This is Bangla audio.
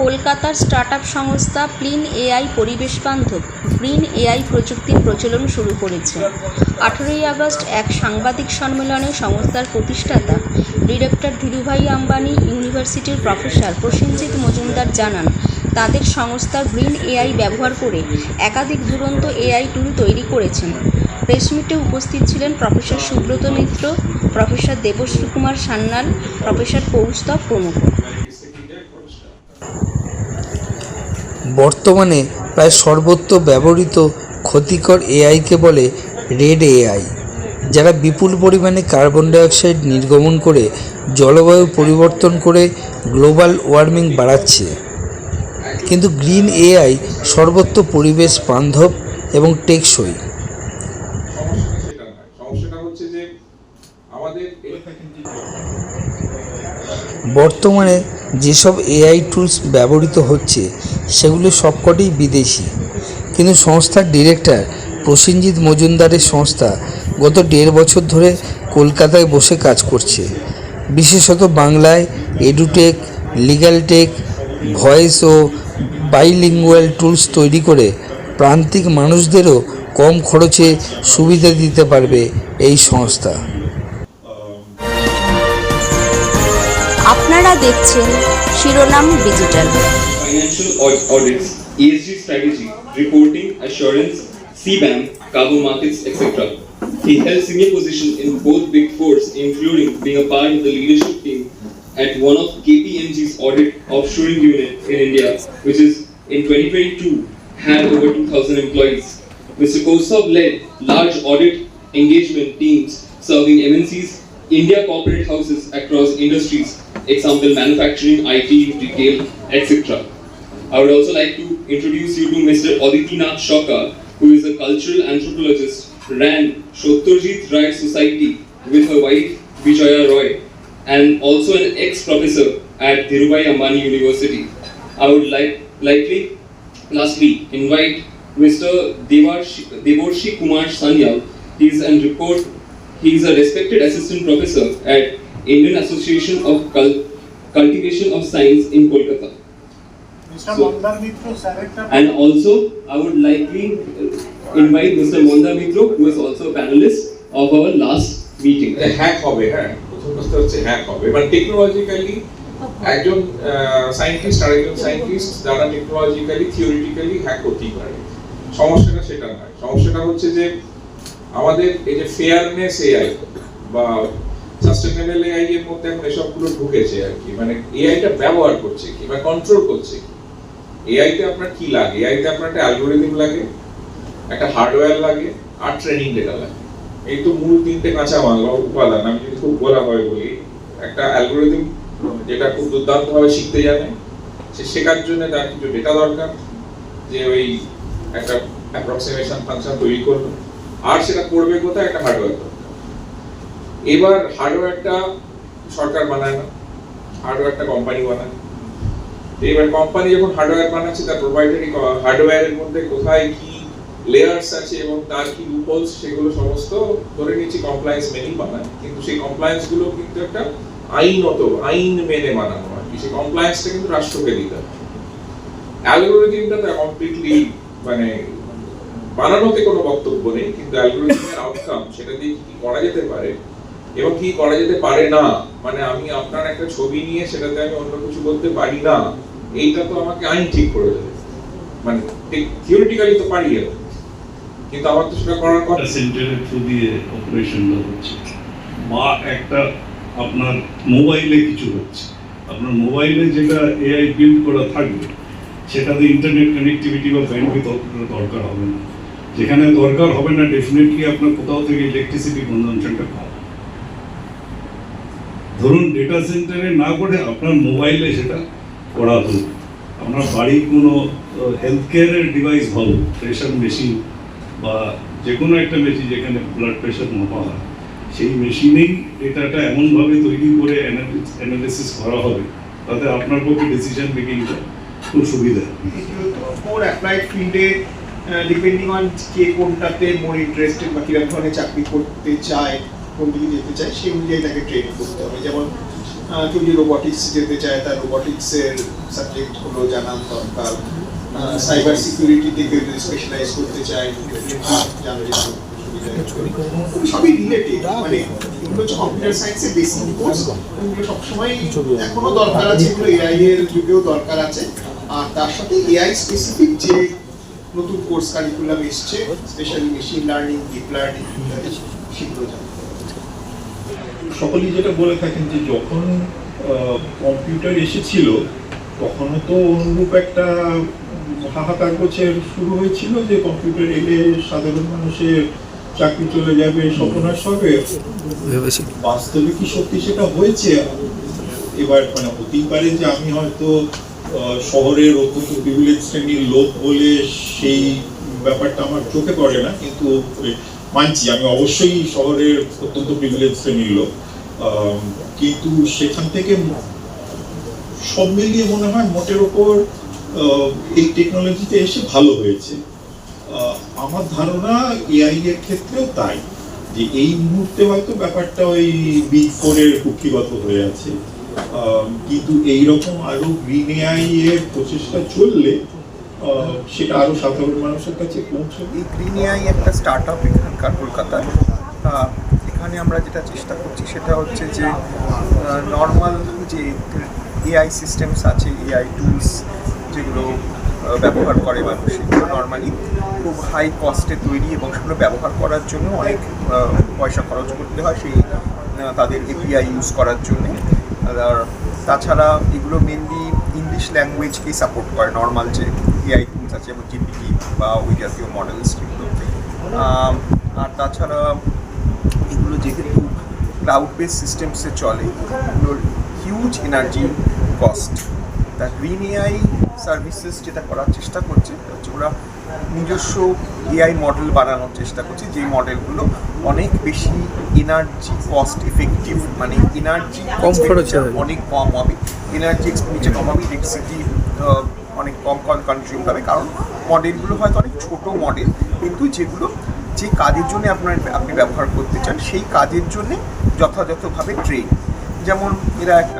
কলকাতার স্টার্টআপ সংস্থা প্লিন এআই পরিবেশ বান্ধব গ্রিন এআই প্রযুক্তির প্রচলন শুরু করেছে। আঠেরোই আগস্ট এক সাংবাদিক সম্মেলনে সংস্থার প্রতিষ্ঠাতা, ডিরেক্টর ধীরুভাই আম্বানি, ইউনিভার্সিটির প্রফেসর প্রসেনজিৎ মজুমদার জানান, তাদের সংস্থা গ্রিন এআই ব্যবহার করে একাধিক দুরন্ত এআই টুল তৈরি করেছেন। প্রেসমিটে উপস্থিত ছিলেন professor Subrata Mitra, professor Debashree Kumar Sanyal, professor Kaustav প্রমুখ। বর্তমানে প্রায় সর্বত্র ব্যবহৃত ক্ষতিকর এআইকে বলে রেড এআই যারা বিপুল পরিমাণে কার্বন ডাইঅক্সাইড নির্গমন করে জলবায়ু পরিবর্তন করে গ্লোবাল ওয়ার্মিং বাড়াচ্ছে। কিন্তু গ্রিন এআই সর্বত্র পরিবেশ বান্ধব এবং টেকসই। বর্তমানে যেসব এআই টুলস ব্যবহৃত হচ্ছে, সেগুলো সবকটাই বিদেশি। কিন্তু সংস্থার ডিরেক্টর প্রসেনজিৎ মজুমদারের সংস্থা গত দেড় বছর ধরে কলকাতায় বসে কাজ করছে। বিশেষত বাংলায় এডুটেক লিগ্যাল টেক ভয়েস ও বাইলিঙ্গুয়াল টুলস তৈরি করে প্রান্তিক মানুষদেরও কম খরচে সুবিধা দিতে পারবে এই সংস্থা। আপনারা দেখছেন শিরোনাম digital financial au- audits, ESG strategy, reporting, assurance, CBAM, carbon markets, etc. He held senior positions in both Big Fours, including being a part of the leadership team at one of KPMG's audit offshoring unit in India, which is in 2022 had over 2,000 employees. Mr. Kosov led large audit engagement teams serving MNCs, India corporate houses across industries, example manufacturing, IT, retail, etc. I would also like to introduce you to Mr. Aditinath Shoka, who is a cultural anthropologist, ran Shotorjit Rai Society with her wife Vijaya Roy, and also an ex-professor at Dhirubhai Ambani University. I would like likely, lastly, invite Mr. Devorshi Kumar Sanyal. He is an report. He is a respected assistant professor at Indian Association of Cul- Cultivation of Science in Kolkata. Mr. So- Mitro, Director. And also, I would likely uh, invite Mr. Monda Mitro, who is also a panelist of our last meeting. Hack হবে হ্যাঁ প্রথম কথা হচ্ছে হ্যাক হবে মানে টেকনোলজিক্যালি একজন সায়েন্টিস্ট আর একজন সায়েন্টিস্ট যারা টেকনোলজিক্যালি থিওরিটিক্যালি হ্যাক করতেই পারে সমস্যাটা সেটা নয় সমস্যাটা হচ্ছে যে আমাদের এই যে ফেয়ারনেস এআই বা সাস্টেনেবল এআই এর মধ্যে এখন এসবগুলো ঢুকেছে আর কি। মানে এআইটা ব্যবহার করছে কি, বা কন্ট্রোল করছে এআই তে আপনার কি লাগে? এআই তে আপনার একটা অ্যালগোরিদম লাগে, একটা হার্ডওয়্যার লাগে, আর ট্রেনিং ডেটা লাগে। এই তো মূল তিনটে কাঁচামাল বা উপাদান। আমি যদি খুব বলা হয় বলি, একটা অ্যালগোরিদম যেটা খুব দুর্দান্ত ভাবে শিখতে জানে, সে শেখার জন্য তার কিছু ডেটা দরকার, যে ওই একটা অ্যাপ্রক্সিমেশন ফাংশন তৈরি করবে আর সেটা করবে কোথায়? একটা হার্ডওয়্যার এবার হার্ডওয়্যারটা সরকার বানায় না হার্ডওয়্যারটা কোম্পানি বানায়। এবার কোম্পানি যখন হার্ডওয়্যার বানাচ্ছে, তার প্রোভাইডারি হার্ডওয়্যারের মধ্যে কোথায় কি লেয়ার্স আছে এবং তার কি লুপহোলস সেগুলো সমস্ত ধরে নিচ্ছি কমপ্লায়েন্স মেনেই বানায়। কিন্তু সেই কমপ্লায়েন্সগুলো কিন্তু একটা আইনত, আইন মেনে বানানো হয়। সেই কমপ্লায়েন্সটা কিন্তু রাষ্ট্রকে দিতে হয়। অ্যালগোরিদমটা তো কমপ্লিটলি মানে বানানোতে কোনো বক্তব্য নেই, কিন্তু অ্যালগোরিদমের আউটকাম সেটা দিয়ে কি করা যেতে পারে এবং কি করা যেতে পারে না? মানে আমি আপনার একটা ছবি নিয়ে সেটাতে আমি অন্য কিছু বলতে পারি না। এইটা তো আমাকে আইন ঠিক করে দেবে। মানে থিওরিটিক্যালি তো পারি। কিন্তু আমার তো সেটা করার কথা। একটা সেন্টারের থ্রু দিয়ে অপারেশনটা হচ্ছে। বা একটা আপনার মোবাইলে কিছু হচ্ছে। আপনার মোবাইলে যেটা এআই বিল্ড করা থাকবে, সেটাতে ইন্টারনেট কানেক্টিভিটি বা ব্যান্ডউইথ দরকার হবে না। যেখানে দরকার হবে না ডেফিনেটলি আপনার কোথাও থেকে ইলেকট্রিসিটি কনজামশনটা কম ধরুন ডেটা সেন্টারে না করে আপনার মোবাইলে সেটা করা হলো আপনার বাড়ির কোনো হেলথ কেয়ারের ডিভাইস ভালো প্রেশার মেশিন বা যে কোনো একটা মেশিন যেখানে ব্লাড প্রেশার মাপা হয়, সেই মেশিনেই ডেটাটা এমনভাবে তৈরি করে অ্যানালিসিস করা হবে, তাতে আপনার পক্ষে ডিসিশন মেকিংটা খুব সুবিধা। ফিল্ডে ডিপেন্ডিং অন কে কোনটাতে মোর ইন্টারেস্টেড বা কীরকম ধরনের চাকরি করতে চায় কোন দিকে যেতে চায়, সেই অনুযায়ী তাকে ট্রেন করতে হবে। যেমন কেউ যদি রোবটিক্স যেতে চায়, তার রোবটিক্সের সাবজেক্টগুলো জানার দরকার। সাইবার সিকিউরিটিতে কেউ যদি স্পেশালাইজ করতে চায় জানা যেত। সবই রিলেটেড মানে সবসময় এখনও দরকার আছে যুগেও দরকার আছে। আর তার সাথে এআই স্পেসিফিক যে নতুন কোর্স কারিকুলাম এসছে specially machine learning deep learning সেগুলো সকলেই যেটা বলে থাকেন যে যখন কম্পিউটার এসেছিল তখনও তো অনুরূপ একটা হাহাকার গোছের শুরু হয়েছিল যে কম্পিউটার এলে সাধারণ মানুষের চাকরি চলে যাবে স্বপ্নার হবে। ভেবেছি। বাস্তবে কি সত্যি সেটা হয়েছে? এবার মানে হতেই পারে যে আমি হয়তো শহরের অত্যন্ত প্রিভিলেজ শ্রেণির লোক বলে সেই ব্যাপারটা আমার চোখে পড়ে না কিন্তু এ, মানছি আমি অবশ্যই শহরের অত্যন্ত প্রিভিলেজ শ্রেণির লোক। কিন্তু সেখান থেকে সব মিলিয়ে মনে হয় মোটের ওপর এই টেকনোলজিতে এসে ভালো হয়েছে। আমার ধারণা এআই এর ক্ষেত্রেও তাই, যে এই মুহূর্তে হয়তো ব্যাপারটা ওই বিগ ফোরের কুক্ষিগত হয়ে আছে। কিন্তু এইরকম আরও গ্রিন এআই এর প্রচেষ্টা চললে সেটা আরও সাধারণ মানুষের কাছে পৌঁছবে গ্রিন এআই একটা স্টার্ট আপ এখানকার কলকাতায় এখানে আমরা যেটা চেষ্টা করছি সেটা হচ্ছে যে নর্মাল যে এআই সিস্টেমস আছে এআই টুলস যেগুলো ব্যবহার করে মানুষ, সেগুলো নর্মালি খুব হাই কস্টে তৈরি এবং সেগুলো ব্যবহার করার জন্য অনেক পয়সা খরচ করতে হয় সেই তাদের এপিআই ইউজ করার জন্য। আর তাছাড়া এগুলো মেনলি ইংলিশ ল্যাঙ্গুয়েজকেই সাপোর্ট করে নর্মাল যে এআই টুলস আছে, যেমন জিপিটি বা ওই জাতীয় মডেলস যেগুলো আর তাছাড়া এগুলো যেহেতু ক্লাউড বেস সিস্টেমসে চলে এগুলোর হিউজ এনার্জি কস্ট তা গ্রিন এআই সার্ভিসেস যেটা করার চেষ্টা করছে হচ্ছে ওরা নিজস্ব এআই মডেল বানানোর চেষ্টা করছে যে মডেলগুলো অনেক বেশি এনার্জি কস্ট এফেক্টিভ মানে এনার্জি কম খরচে অনেক কম হবে। এনার্জি এক্সপেন্ডিচার কম হবে ইলেকট্রিসিটি অনেক কম কম কনজিউম হবে। কারণ মডেলগুলো হয়তো অনেক ছোট মডেল কিন্তু যেগুলো যে কাজের জন্য আপনার আপনি ব্যবহার করতে চান, সেই কাজের জন্যে যথাযথভাবে ট্রেন যেমন এরা একটা